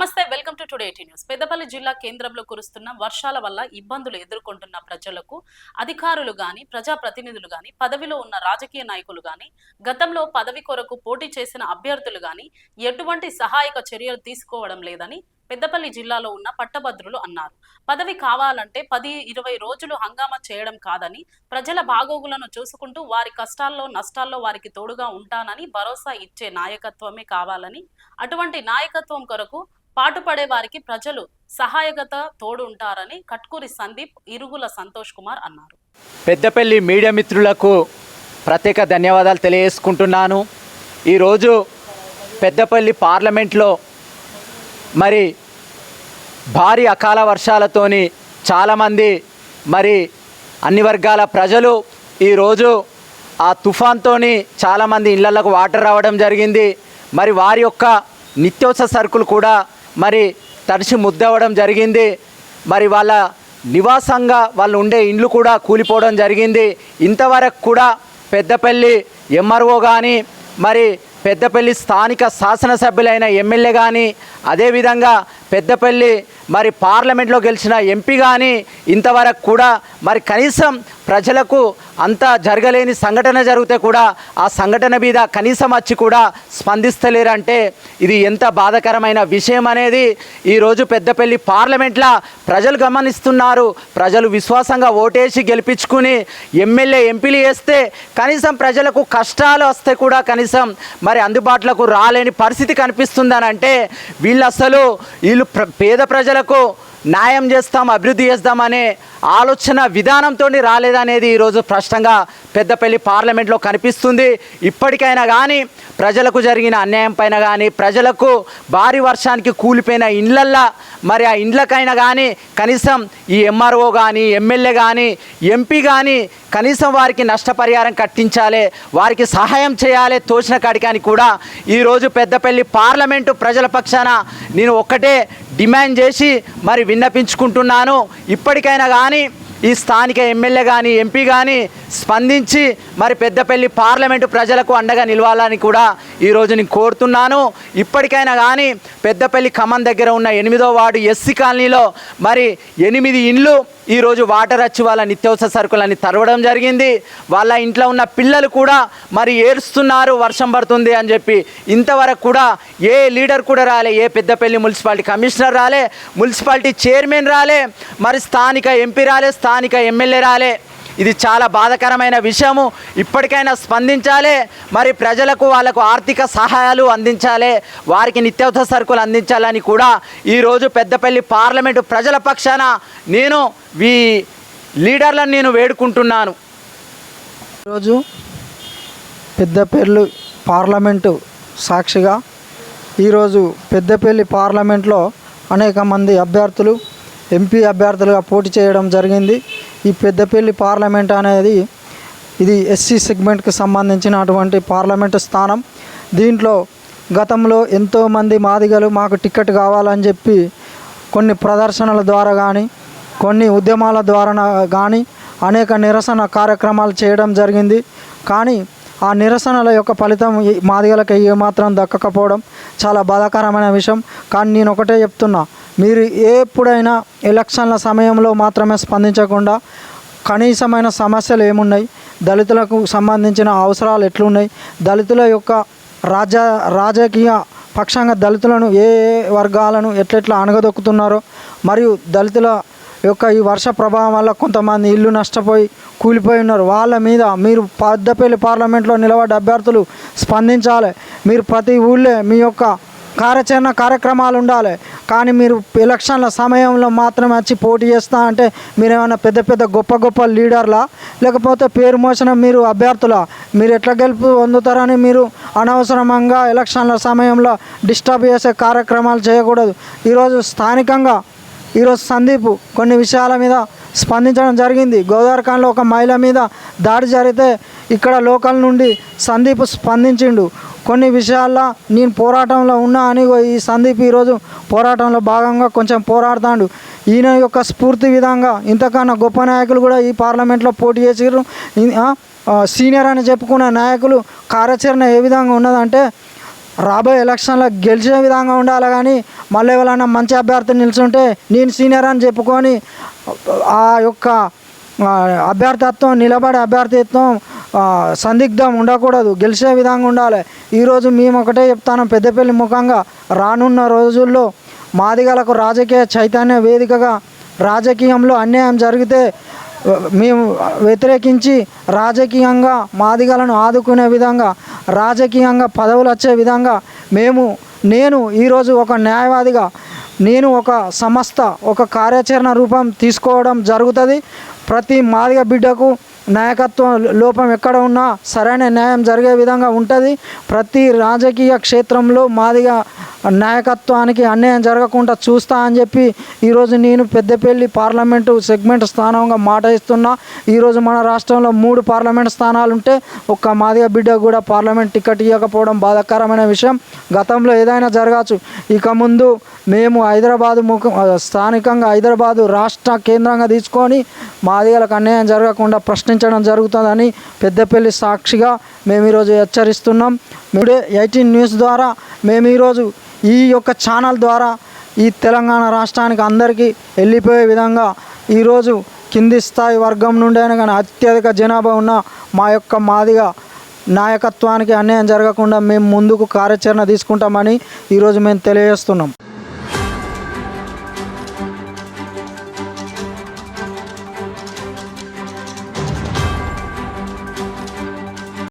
నమస్తే welcome to today eighty news. Peddapalli జిల్లా కేంద్రంలో కురుస్తున్న వర్షాల వల్ల ఇబ్బందులు ఎదుర్కొంటున్న ప్రజలకు అధికారులు గాని ప్రజాప్రతినిధులు గాని పదవిలో ఉన్న రాజకీయ నాయకులు గాని గతంలో పదవి కొరకు పోటీ చేసిన అభ్యర్థులు గాని ఎటువంటి సహాయక చర్యలు తీసుకోవడం లేదని పెద్దపల్లి జిల్లాలో ఉన్న పట్టభద్రులు అన్నారు. పదవి కావాలంటే పది ఇరవై రోజులు హంగామా చేయడం కాదని ప్రజల బాగోగులను చూసుకుంటూ వారి కష్టాల్లో నష్టాల్లో వారికి తోడుగా ఉంటానని భరోసా ఇచ్చే నాయకత్వమే కావాలని అటువంటి నాయకత్వం కొరకు పాటుపడే వారికి ప్రజలు సహాయగత తోడు ఉంటారని కట్కూరి సందీప్ ఇరుగుల సంతోష్ కుమార్ అన్నారు. పెద్దపల్లి మీడియా మిత్రులకు ప్రత్యేక ధన్యవాదాలు తెలియజేసుకుంటున్నాను. ఈరోజు పెద్దపల్లి పార్లమెంట్లో మరి భారీ అకాల వర్షాలతోని చాలామంది మరి అన్ని వర్గాల ప్రజలు ఈరోజు ఆ తుఫాన్తోని చాలామంది ఇళ్ళకు వాటర్ రావడం జరిగింది. మరి వారి యొక్క నిత్యవసర సరుకులు కూడా మరి తడిసి ముద్దవడం జరిగింది. మరి వాళ్ళ నివాసంగా వాళ్ళు ఉండే ఇండ్లు కూడా కూలిపోవడం జరిగింది. ఇంతవరకు కూడా పెద్దపల్లి ఎంఆర్ఓ కానీ మరి పెద్దపల్లి స్థానిక శాసనసభ్యులైన ఎమ్మెల్యే కానీ అదేవిధంగా పెద్దపల్లి మరి పార్లమెంట్లో గెలిచిన ఎంపీ కానీ ఇంతవరకు కూడా మరి కనీసం ప్రజలకు అంత జరగలేని సంఘటన జరిగితే కూడా ఆ సంఘటన మీద కనీసం వచ్చి కూడా స్పందిస్తలేరంటే ఇది ఎంత బాధకరమైన విషయం అనేది ఈరోజు పెద్దపల్లి పార్లమెంట్లో ప్రజలు గమనిస్తున్నారు. ప్రజలు విశ్వాసంగా ఓటేసి గెలిపించుకుని ఎమ్మెల్యే ఎంపీలు వేస్తే కనీసం ప్రజలకు కష్టాలు వస్తే కూడా కనీసం మరి అందుబాటులోకి రాలేని పరిస్థితి కనిపిస్తుందని అంటే వీళ్ళు అసలు వీళ్ళు ప్ర పేద ప్రజలకు న్యాయం చేస్తాం అభివృద్ధి చేస్తామనే ఆలోచన విధానంతో రాలేదనేది ఈరోజు స్పష్టంగా పెద్దపల్లి పార్లమెంట్లో కనిపిస్తుంది. ఇప్పటికైనా కానీ ప్రజలకు జరిగిన అన్యాయం పైన కానీ ప్రజలకు భారీ వర్షానికి కూలిపోయిన ఇండ్లల్లా మరి ఆ ఇండ్లకైనా కానీ కనీసం ఈ ఎంఆర్ఓ కానీ ఎమ్మెల్యే కానీ ఎంపీ కానీ కనీసం వారికి నష్టపరిహారం కట్టించాలి వారికి సహాయం చేయాలి తోచిన కాడికాని కూడా ఈరోజు పెద్దపల్లి పార్లమెంటు ప్రజల పక్షాన నేను ఒక్కటే డిమాండ్ చేసి మరి విన్నపించుకుంటున్నాను. ఇప్పటికైనా కానీ ఈ స్థానిక ఎమ్మెల్యే కానీ ఎంపీ కానీ స్పందించి మరి పెద్దపల్లి పార్లమెంటు ప్రజలకు అండగా నిలవాలని కూడా ఈరోజు నేను కోరుతున్నాను. ఇప్పటికైనా కానీ పెద్దపల్లి ఖమ్మం దగ్గర ఉన్న ఎనిమిదో వార్డు ఎస్సీ కాలనీలో మరి ఎనిమిది ఇండ్లు ఈరోజు వాటర్ వచ్చి వాళ్ళ నిత్యావసర సరుకులని తరవడం జరిగింది. వాళ్ళ ఇంట్లో ఉన్న పిల్లలు కూడా మరి ఏడుస్తున్నారు వర్షం పడుతుంది అని చెప్పి. ఇంతవరకు కూడా ఏ లీడర్ కూడా రాలే ఏ పెద్దపల్లి మున్సిపాలిటీ కమిషనర్ రాలే మున్సిపాలిటీ చైర్మన్ రాలే మరి స్థానిక ఎంపీ రాలే స్థానిక ఎమ్మెల్యే రాలే. ఇది చాలా బాధాకరమైన విషయము. ఇప్పటికైనా స్పందించాలి. మరి ప్రజలకు వాళ్ళకు ఆర్థిక సహాయాలు అందించాలి. వారికి నిత్యావసర సరుకులు అందించాలని కూడా ఈరోజు పెద్దపల్లి పార్లమెంటు ప్రజల పక్షాన నేను ఈ లీడర్లను నేను వేడుకుంటున్నాను. ఈరోజు పెద్దపల్లి పార్లమెంటు సాక్షిగా ఈరోజు పెద్దపల్లి పార్లమెంట్లో అనేక మంది అభ్యర్థులు ఎంపీ అభ్యర్థులుగా పోటీ చేయడం జరిగింది. ఈ పెద్దపల్లి పార్లమెంట్ అనేది ఇది ఎస్సీ సెగ్మెంట్కి సంబంధించినటువంటి పార్లమెంటు స్థానం. దీంట్లో గతంలో ఎంతోమంది మాదిగలు మాకు టికెట్ కావాలని చెప్పి కొన్ని ప్రదర్శనల ద్వారా కానీ కొన్ని ఉద్యమాల ద్వారా కానీ అనేక నిరసన కార్యక్రమాలు చేయడం జరిగింది. కానీ ఆ నిరసనల యొక్క ఫలితం మాదిగలకు ఏమాత్రం దక్కకపోవడం చాలా బాధాకరమైన విషయం. కానీ నేను ఒకటే చెప్తున్నా మీరు ఎప్పుడైనా ఎలక్షన్ల సమయంలో మాత్రమే స్పందించకుండా కనీసమైన సమస్యలు ఏమున్నాయి? దళితులకు సంబంధించిన అవసరాలు ఎట్లున్నాయి? దళితుల యొక్క రాజ రాజకీయ పక్షంగా దళితులను ఏ ఏ వర్గాలను ఎట్లెట్లా అణగదొక్కుతున్నారో మరియు దళితుల యొక్క ఈ వర్ష ప్రభావం వల్ల కొంతమంది ఇల్లు నష్టపోయి కూలిపోయి ఉన్నారు. వాళ్ళ మీద మీరు పెద్దపల్లి పార్లమెంట్లో నిలబడ్డ అభ్యర్థులు స్పందించాలి. మీరు ప్రతి ఊళ్ళో మీ యొక్క కార్యాచరణ కార్యక్రమాలు ఉండాలి. కానీ మీరు ఎలక్షన్ల సమయంలో మాత్రమే వచ్చి పోటీ చేస్తా అంటే మీరు ఏమైనా పెద్ద పెద్ద గొప్ప గొప్ప లీడర్లా? లేకపోతే పేరు మోసిన మీరు అభ్యర్థులా? మీరు ఎట్లా గెలుపు పొందుతారని మీరు అనవసరంగా ఎలక్షన్ల సమయంలో డిస్టర్బ్ చేసే కార్యక్రమాలు చేయకూడదు. ఈరోజు స్థానికంగా ఈరోజు సందీప్ కొన్ని విషయాల మీద స్పందించడం జరిగింది. గోదావరిఖాన్లో ఒక మహిళ మీద దాడి జరిగితే ఇక్కడ లోకల్ నుండి సందీప్ స్పందించిండు. కొన్ని విషయాల్లో నేను పోరాటంలో ఉన్నా అని ఈ సందీప్ ఈరోజు పోరాటంలో భాగంగా కొంచెం పోరాడుతాడు. ఈయన యొక్క స్ఫూర్తి విధంగా ఇంతకన్నా గొప్ప నాయకులు కూడా ఈ పార్లమెంట్లో పోటీ చేసారు సీనియర్ అని చెప్పుకునే నాయకులు కార్యాచరణ ఏ విధంగా ఉన్నదంటే రాబోయే ఎలక్షన్లో గెలిచే విధంగా ఉండాలి కానీ మళ్ళీ ఎవరైనా మంచి అభ్యర్థి నిల్చుంటే నేను సీనియర్ అని చెప్పుకొని ఆ యొక్క అభ్యర్థిత్వం నిలబడే అభ్యర్థిత్వం సందిగ్ధం ఉండకూడదు. గెలిచే విధంగా ఉండాలి. ఈరోజు మేము ఒకటే చెప్తాను. పెద్దపల్లి ముఖంగా రానున్న రోజుల్లో మాదిగలకు రాజకీయ చైతన్య వేదికగా రాజకీయంలో అన్యాయం జరిగితే మేము వ్యతిరేకించి రాజకీయంగా మాదిగలను ఆదుకునే విధంగా రాజకీయంగా పదవులు వచ్చే విధంగా మేము నేను ఈరోజు ఒక న్యాయవాదిగా నేను ఒక సంస్థ ఒక కార్యాచరణ రూపం తీసుకోవడం జరుగుతుంది. ప్రతి మాదిగ బిడ్డకు నాయకత్వం లోపం ఎక్కడ ఉన్నా సరైన న్యాయం జరిగే విధంగా ఉంటుంది. ప్రతి రాజకీయ క్షేత్రంలో మాదిగా నాయకత్వానికి అన్యాయం జరగకుండా చూస్తా అని చెప్పి ఈరోజు నేను పెద్దపల్లి పార్లమెంటు సెగ్మెంట్ స్థానంగా మాట ఇస్తున్నా. ఈరోజు మన రాష్ట్రంలో మూడు పార్లమెంట్ స్థానాలు ఉంటే ఒక్క మాదిగ బిడ్డ కూడా పార్లమెంట్ టికెట్ ఇవ్వకపోవడం బాధాకరమైన విషయం. గతంలో ఏదైనా జరగచ్చు. ఇక ముందు మేము హైదరాబాదు ముఖ స్థానికంగా హైదరాబాదు రాష్ట్ర కేంద్రంగా తీసుకొని మాదిగలకు అన్యాయం జరగకుండా ప్రశ్నించడం జరుగుతుందని పెద్దపల్లి సాక్షిగా మేము ఈరోజు హెచ్చరిస్తున్నాం. ఇప్పుడే ఎయిటీన్ న్యూస్ ద్వారా మేము ఈరోజు ఈ యొక్క ఛానల్ ద్వారా ఈ తెలంగాణ రాష్ట్రానికి అందరికీ వెళ్ళిపోయే విధంగా ఈరోజు కింది స్థాయి వర్గం నుండి అయినా కానీ అత్యధిక జనాభా ఉన్న మా యొక్క మాదిగా నాయకత్వానికి అన్యాయం జరగకుండా మేము ముందుకు కార్యాచరణ తీసుకుంటామని ఈరోజు మేము తెలియజేస్తున్నాం.